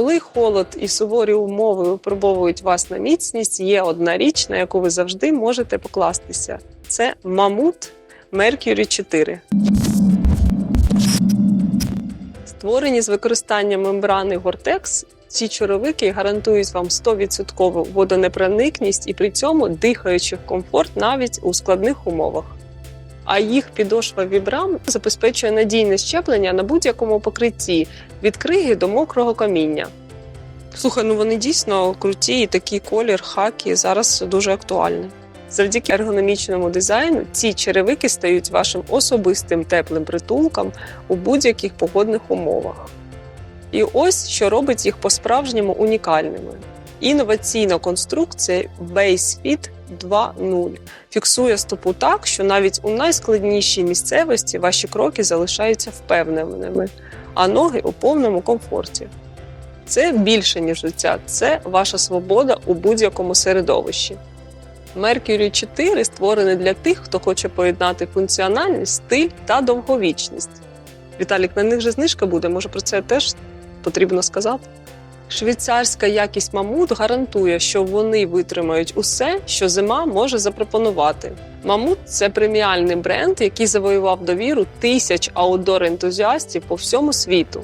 Коли холод і суворі умови випробовують вас на міцність, є одна річ, на яку ви завжди можете покластися. Це мамут Mercury 4. Створені з використанням мембрани Gore-Tex, ці чоровики гарантують вам 100% водонепроникність і при цьому дихаючих комфорт навіть у складних умовах. А їх підошва Vibram забезпечує надійне щеплення на будь-якому покритті від криги до мокрого каміння. Слухай, ну вони дійсно круті, і такий колір хакі зараз дуже актуальний. Завдяки ергономічному дизайну ці черевики стають вашим особистим теплим притулком у будь-яких погодних умовах. І ось що робить їх по-справжньому унікальними. Інноваційна конструкція Base Fit 2.0 фіксує стопу так, що навіть у найскладнішій місцевості ваші кроки залишаються впевненими, а ноги у повному комфорті. Це більше, ніж життя, це ваша свобода у будь-якому середовищі. Mercury 4 створений для тих, хто хоче поєднати функціональність, стиль та довговічність. Віталік, на них же знижка буде, може про це теж потрібно сказати. Швейцарська якість мамут гарантує, що вони витримають усе, що зима може запропонувати. Мамут це преміальний бренд, який завоював довіру тисяч аутдор-ентузіастів по всьому світу.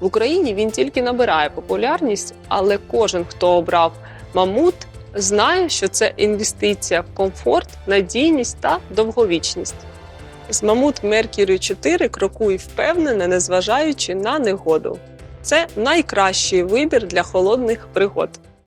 В Україні він тільки набирає популярність, але кожен, хто обрав мамут, знає, що це інвестиція в комфорт, надійність та довговічність. З мамут Mercury 4 крокуй впевнене, незважаючи на негоду. Це найкращий вибір для холодних пригод.